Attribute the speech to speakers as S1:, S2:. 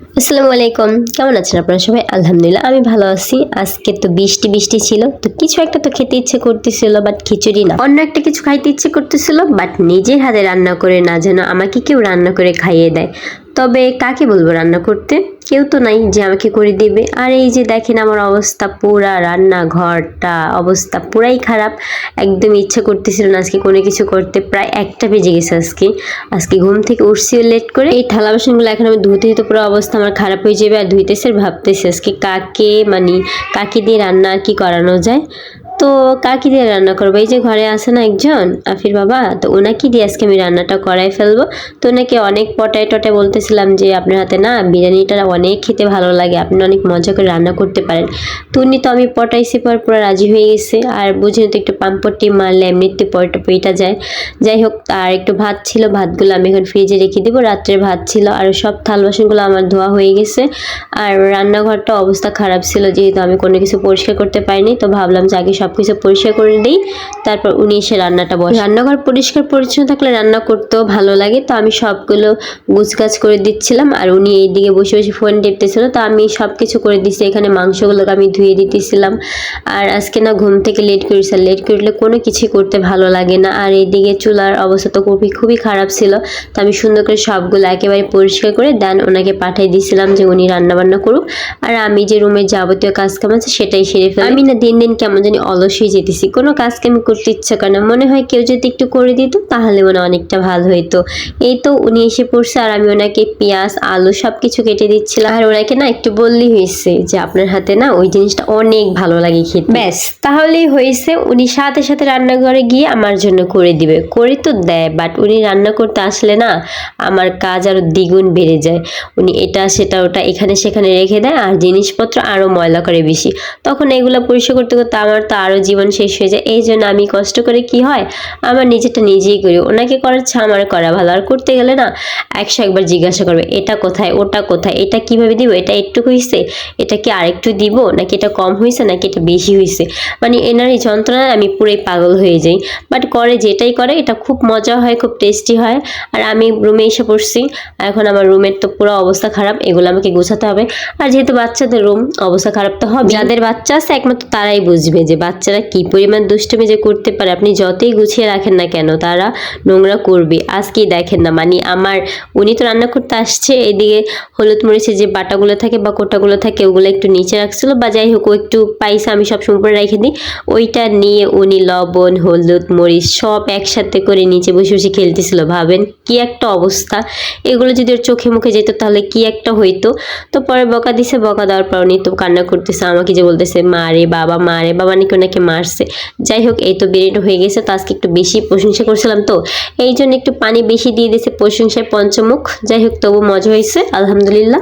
S1: আসসালামু আলাইকুম। কেমন আছেন আপনারা সবাই? আলহামদুলিল্লাহ, আমি ভালো আছি। আজকে তো বৃষ্টি বৃষ্টি ছিল। তো কিছু একটা তো খেতে ইচ্ছে করতেছিল বাট খিচুড়ি না। অন্য একটা কিছু খাইতে ইচ্ছে করতেছিল বাট নিজের হাতে রান্না করে না যেন আমাকে কেউ রান্না করে খাইয়ে দেয়। তবে কাকে বলব রান্না করতে? কেউ তো নাই যে আমাকে করে দেবে। আর এই যে দেখেন আমার অবস্থা পুরা রান্না ঘরটা অবস্থা পুরাই খারাপ। একদম ইচ্ছা করতেছিল না আজকে কোনো কিছু করতে। প্রায় একটা বেজে গেছে আজকে। আজকে ঘুম থেকে উঠছিও লেট করে। এই থালা বাসনগুলো এখন আমি ধুতে ধুতে পুরো অবস্থা আমার খারাপ হয়ে যাবে। আর ধুইতেছে ভাবতেছি আজকে কাকে মানে কাকে দিয়ে রান্না আর কি করানো যায়? তো কাকি দিয়ে রান্না করব? এই যে ঘরে আছে না একজন, আফির বাবা, তো ওনাকে দিয়ে আজকে আমি রান্নাটা করাই ফেলব। তো ওনাকে অনেক পটায় টটায় বলতেছিলাম যে, আপনার হাতে না বিরিয়ানিটা অনেক খেতে ভালো লাগে, আপনি অনেক মজা করে রান্না করতে পারেন। তো উনি তো আমি পটাইছি পর পুরো রাজি হয়ে গেছে। আর বুঝিনি তো একটু পাম্পটি মারলে এমনিতে পরটা পেটা যায়। যাই হোক, আর একটু ভাত ছিল, ভাতগুলো আমি এখন ফ্রিজে রেখে দিব। রাত্রে ভাত ছিল, আর সব থাল বাসনগুলো আমার ধোয়া হয়ে গেছে। আর রান্নাঘরটা অবস্থা খারাপ ছিল, যেহেতু আমি কোনো কিছু পরিষ্কার করতে পারিনি। তো ভাবলাম যে আগে সব কিছু পরিষ্কার করে দিই। তারপর উনি এসে রান্নাটা বসে। রান্নাঘর পরিষ্কার পরিচ্ছন্ন থাকলে রান্না করতেও ভালো লাগে। তো আমি সবগুলো গুছগাছ করে দিচ্ছিলাম আর উনি এইদিকে বসে বসে ফোন টিপতেছিল। তো আমি সব কিছু করে দিচ্ছি এখানে মাংসগুলোকে আমি ধুয়ে দিতেছিলাম। আর আজকে না ঘুম থেকে লেট করেছি। লেট করলে কোনো কিছুই করতে ভালো লাগে না। আর এইদিকে চুলার অবস্থা তো খুবই খুবই খারাপ ছিল। তো আমি সুন্দর করে সবগুলো একেবারে পরিষ্কার করে দেন ওনাকে পাঠিয়ে দিয়েছিলাম যে উনি রান্না বান্না করুক। আর আমি যে রুমের যাবতীয় কাজ কাম আছে সেটাই সেরে ফেলি। আমি না দিন দিন কেমন জানি অলস যেতেছি। কোনো কাজকে আমি করতে ইচ্ছা করে না। মনে হয় কেউ যদি একটু করে দিত, তাহলে মনে অনেকটা ভালো হইতো। এই তো উনি এসে পড়ছে আর আমি ওনাকে পেঁয়াজ, আলু সব কিছু কেটে দিচ্ছিলাম। আর ওনাকে না একটু বললেই হয়েছে যে, আপনার হাতে না ওই জিনিসটা অনেক ভালো লাগে খেতে। ব্যাস, তাহলেই হয়েছে। উনি সাথে সাথে রান্নাঘরে গিয়ে আমার জন্য করে দিবে। করে তো দেয় বাট উনি রান্না করতে আসলে না আমার কাজ আরও দ্বিগুণ বেড়ে যায়। উনি এটা, সেটা, ওটা, এখানে সেখানে রেখে দেয় আর জিনিসপত্র আরও ময়লা করে বেশি। তখন এগুলো পরিষ্কার করতে করতে আমার তো আরও জীবন শেষ হয়ে যায়। এই জন্য আমি কষ্ট করে কি হয়? আমার নিজেরটা নিজেই করি। ওনাকে করাচ্ছে আমার করা ভালো। আর করতে গেলে না, একশো একবার জিজ্ঞাসা করবে, এটা কোথায়? ওটা কোথায়? এটা কীভাবে দিব? এটা একটু হয়েছে এটা কি আর আরেকটু দিব? নাকি এটা কম হয়েছে নাকি এটা বেশি হয়েছে মানে এনার এই যন্ত্রণায় আমি পুরোই পাগল হয়ে যাই। বাট করে যেটাই করে, এটা খুব মজা হয়, খুব টেস্টি হয়। আর আমি রুমে এসে পড়ছি। এখন আমার রুমের তো পুরো অবস্থা খারাপ, এগুলো আমাকে গোছাতে হবে। আর যেহেতু বাচ্চাদের রুম অবস্থা খারাপ তো হবে যাদের বাচ্চা আছে, একমাত্র তারাই বুঝবে যে বাচ্চারা কি পরিমাণ দুষ্টুমি যে করতে পারে, আপনি যতই গুছিয়ে রাখেন না কেন, তারা নোংরা করবে। আজকেই দেখেন না মানে আমার, উনি তো রান্না করতে আসছে, এদিকে হলুদ মরিচের যে বাটাগুলো থাকে বা কোটাগুলো থাকে, ওগুলো একটু নিচে রাখছিল বা যাই হোক একটু পাইসা আমি সব সময় রেখে দিই। ওইটা নিয়ে উনি লবণ, হলুদ মরিচ সব একসাথে করে নিচে বসে বসে খেলতেছিল, ভাবেন কি একটা অবস্থা। এগুলো যদি ওর চোখে মুখে যেত তাহলে কি একটা হইতো। তো পরে বকা দিছে, বকা দেওয়ার পর উনি তো কান্না করতেছে, আমাকে যে বলতেছে, মা রে বাবা, মা রে বাবা নাকি ওনাকে মারছে। যাই হোক, এই তো বিরিয়ানি হয়ে গেছে, তো আজকে একটু বেশি প্রশংসা করছিলাম তো। এই জন্য একটু পানি বেশি দিয়ে দিয়েছে প্রশংসায় পঞ্চমুখ। যাই হোক, তবু মজা হয়েছে, আলহামদুলিল্লাহ।